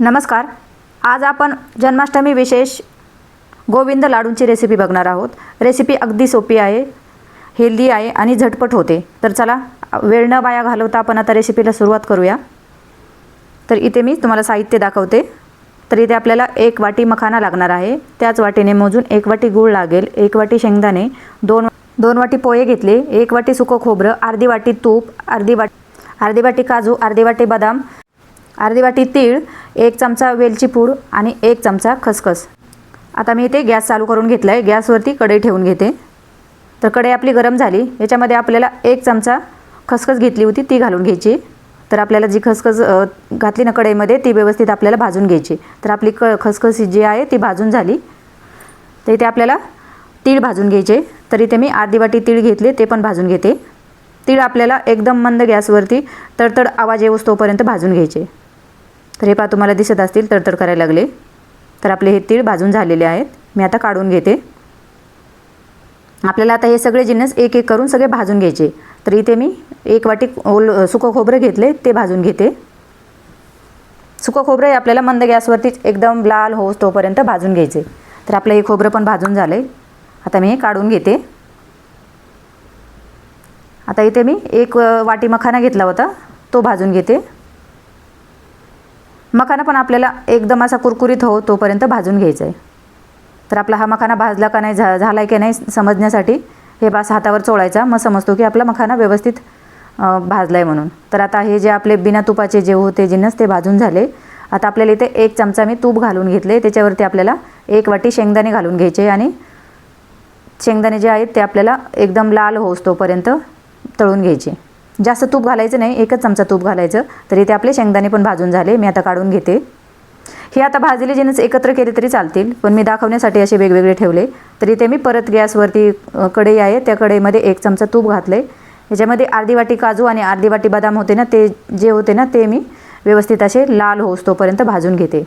नमस्कार. आज आपण जन्माष्टमी विशेष गोविंद लाडूंची रेसिपी बघणार आहोत. रेसिपी अगदी सोपी आहे हेल्दी आहे आणि झटपट होते. तर चला वेळ न बाया घालवता आपण आता रेसिपीला सुरुवात करूया. तर इथे मी तुम्हाला साहित्य दाखवते. तर इथे आपल्याला एक वाटी मखाना लागणार आहे. त्याच वाटीने मोजून एक वाटी गूळ लागेल एक वाटी शेंगदाणे दोन दोन वाटी पोहे घेतले एक वाटी सुकं खोबरं अर्धी वाटी तूप अर्धी वाटी अर्धी वाटी काजू अर्धी वाटी बदाम अर्धी वाटी तीळ एक चमचा वेलची पूड आणि एक चमचा खसखस. आता मी इथे गॅस चालू करून घेतला आहे गॅसवरती कढई ठेवून घेते. तर कढई आपली गरम झाली. याच्यामध्ये आपल्याला एक चमचा खसखस घेतली होती ती घालून घ्यायची. तर आपल्याला जी खसखस घातली ना कढईमध्ये ती व्यवस्थित आपल्याला भाजून घ्यायची. तर आपली क खसखस जी आहे ती भाजून झाली. तर इथे आपल्याला तीळ भाजून घ्यायचे. तर इथे मी अर्धी वाटी तीळ घेतले ते पण भाजून घेते. तीळ आपल्याला एकदम मंद गॅसवरती तडतड आवाज येऊस तोपर्यंत भाजून घ्यायचे. तर हे पहा तुम्हाला दिसत असतील तडतड करायला लागले. तर आपले हे तीळ भाजून झालेले आहेत. मी आता काढून घेते. आपल्याला आता हे सगळे जिन्नस एक एक करून सगळे भाजून घ्यायचे. तर इथे मी एक वाटी ओल सुकं खोबरं घेतले ते भाजून घेते. सुकं खोबरं हे आपल्याला मंद गॅसवरतीच एकदम लाल होस तोपर्यंत भाजून घ्यायचे. तर आपलं हे खोबरं पण भाजून झालं आहे आता मी हे काढून घेते. आता इथे मी एक वाटी मखाना घेतला होता तो भाजून घेते. मखाना पण आपल्याला एकदम असा कुरकुरीत हो तोपर्यंत भाजून घ्यायचा आहे तर आपला हा मखाना भाजला का नाही झा झाला आहे की नाही समजण्यासाठी हे बास हातावर चोळायचा. मग समजतो की आपला मखाना व्यवस्थित भाजला आहे म्हणून. तर आता हे जे आपले बिना तुपाचे जे होते जिन्नस ते भाजून झाले. आता आपल्याला इथे एक चमचा मी तूप घालून घेतले त्याच्यावरती आपल्याला एक वाटी शेंगदाणे घालून घ्यायचे आणि शेंगदाणे जे आहेत ते आपल्याला एकदम लाल होस तोपर्यंत तळून घ्यायचे. जास्त तूप घालायचं नाही एकच चमचा तूप घालायचं. तर इथे आपले शेंगदाणे पण भाजून झाले मी आता काढून घेते. हे आता भाजलेले जेणेच एकत्र केले तरी चालतील पण मी दाखवण्यासाठी असे वेगवेगळे ठेवले. तर इथे मी परत गॅसवरती कढई आहे त्या कढईमध्ये एक चमचा तूप घातले याच्यामध्ये अर्धी वाटी काजू आणि अर्धी वाटी बदाम होते ना ते जे होते ना ते मी व्यवस्थित असे लाल होस तोपर्यंत भाजून घेते.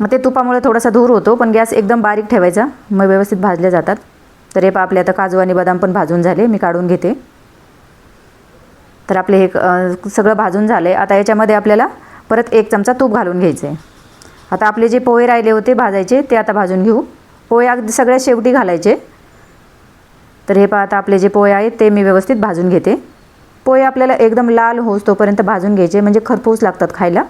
मग ते तुपामुळे थोडासा धूर होतो पण गॅस एकदम बारीक ठेवायचा. मग व्यवस्थित भाजले जातात. तर हे पहा आपले आता काजू आणि बदाम पण भाजून झाले मी काढून घेते. तर आपले हे सगळं भाजून झालं आहे आता याच्यामध्ये आपल्याला परत एक चमचा तूप घालून घ्यायचं आहे आता आपले जे पोहे राहिले होते भाजायचे ते आता भाजून घेऊ. पोहे अगदी सगळ्या शेवटी घालायचे. तर हे पहा आता आपले जे पोहे आहेत ते मी व्यवस्थित भाजून घेते. पोहे आपल्याला एकदम लाल होस तोपर्यंत भाजून घ्यायचे म्हणजे खरपूस लागतात खायला.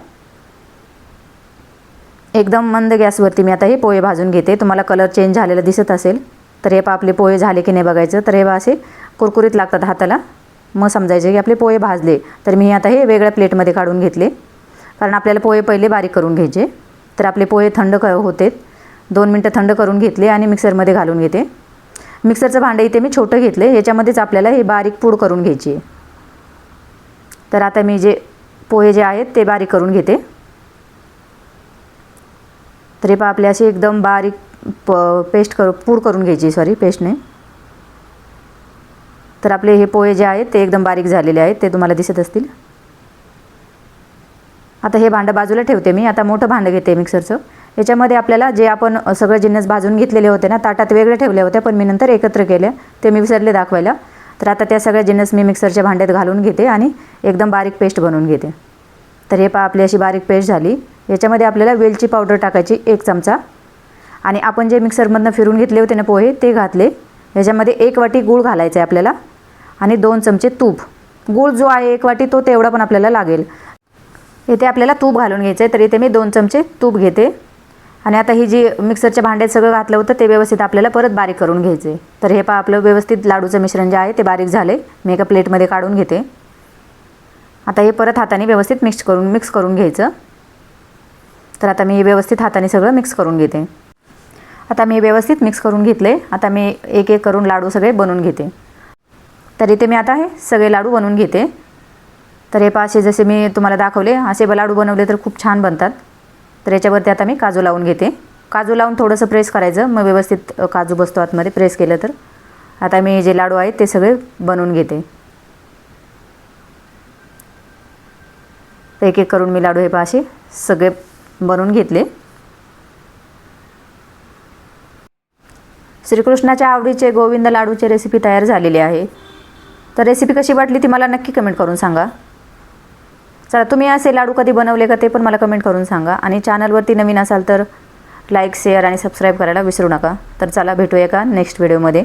एकदम मंद गॅसवरती मी आता हे पोहे भाजून घेते. तुम्हाला कलर चेंज झालेला दिसत असेल. तर हे पहा आपले पोहे झाले की नाही बघायचं. तर हे पहा असे कुरकुरीत लागतात हाताला. मग समजायचे की आपले पोहे भाजले तर मी आता हे वेगळ्या प्लेटमध्ये काढून घेतले. कारण आपल्याला पोहे पहिले बारीक करून घ्यायचे. तर आपले पोहे थंड क होते दोन मिनटं थंड करून घेतले आणि मिक्सरमध्ये घालून घेते. मिक्सरचं भांडं इथे मी छोटं घेतले याच्यामध्येच आपल्याला हे बारीक पूड करून घ्यायची आहे. तर आता मी जे पोहे जे आहेत ते बारीक करून घेते. तर हे पहा आपले अशी एकदम बारीक प पेस्ट करू पूड करून घ्यायची सॉरी पेस्टने. तर आपले हे पोहे जे आहेत ते एकदम बारीक झालेले आहेत ते तुम्हाला दिसत असतील. आता हे भांडं बाजूला ठेवते मी. आता मोठं भांडं घेते मिक्सरचं. याच्यामध्ये आपल्याला जे आपण सगळे जिन्नस भाजून घेतलेले होते ना ताटात वेगळे ठेवले होते पण मी नंतर एकत्र केले ते मी विसरले दाखवायला. तर आता त्या सगळ्या जिन्नस मी मिक्सरच्या भांड्यात घालून घेते आणि एकदम बारीक पेस्ट बनवून घेते. तर हे पहा आपली अशी बारीक पेस्ट झाली. याच्यामध्ये आपल्याला वेलची पावडर टाकायची एक चमचा. आणि आपण जे मिक्सरमधनं फिरून घेतले होते ना पोहे ते घातले. याच्यामध्ये एक वाटी गूळ घालायचा आहे आपल्याला आणि दोन चमचे तूप. गूळ जो आहे एक वाटी तो तेवढा पण आपल्याला लागेल. इथे आपल्याला तूप घालून घ्यायचं आहे तर इथे मी दोन चमचे तूप घेते. आणि आता ही जी मिक्सरच्या भांड्यात सगळं घातलं होतं ते व्यवस्थित आपल्याला परत बारीक करून घ्यायचे तर हे पा आपलं व्यवस्थित लाडूचं मिश्रण जे आहे ते बारीक झाले मी एका प्लेटमध्ये काढून घेते. आता हे परत हाताने व्यवस्थित मिक्स करून मिक्स करून घ्यायचं. तर आता मी हे व्यवस्थित हाताने सगळं मिक्स करून घेते. आता मी व्यवस्थित मिक्स करून घेतले. आता मी एक एक करून लाडू सगळे बनवून घेते. तर इथे मी आता हे सगळे लाडू बनवून घेते. तर हे पाचशे जसे मी तुम्हाला दाखवले असे लाडू बनवले तर खूप छान बनतात. तर याच्यावरती आता मी काजू लावून घेते. काजू लावून थोडंसं प्रेस करायचं. मग व्यवस्थित काजू बसतो आतमध्ये प्रेस केलं तर. आता मी जे लाडू आहेत ते सगळे बनवून घेते. एक एक करून मी लाडू हे पाशे सगळे बनवून घेतले. श्रीकृष्णाच्या आवडीचे गोविंद लाडूची रेसिपी तयार झालेली आहे. तर रेसिपी कशी वाटली ती मला नक्की कमेंट करून सांगा. चला तुम्ही असे लाडू कधी बनवले का ते पण मला कमेंट करून सांगा. आणि चॅनलवरती नवीन असाल तर लाईक शेअर आणि सबस्क्राईब करायला विसरू नका. तर चला भेटूया का नेक्स्ट व्हिडिओमध्ये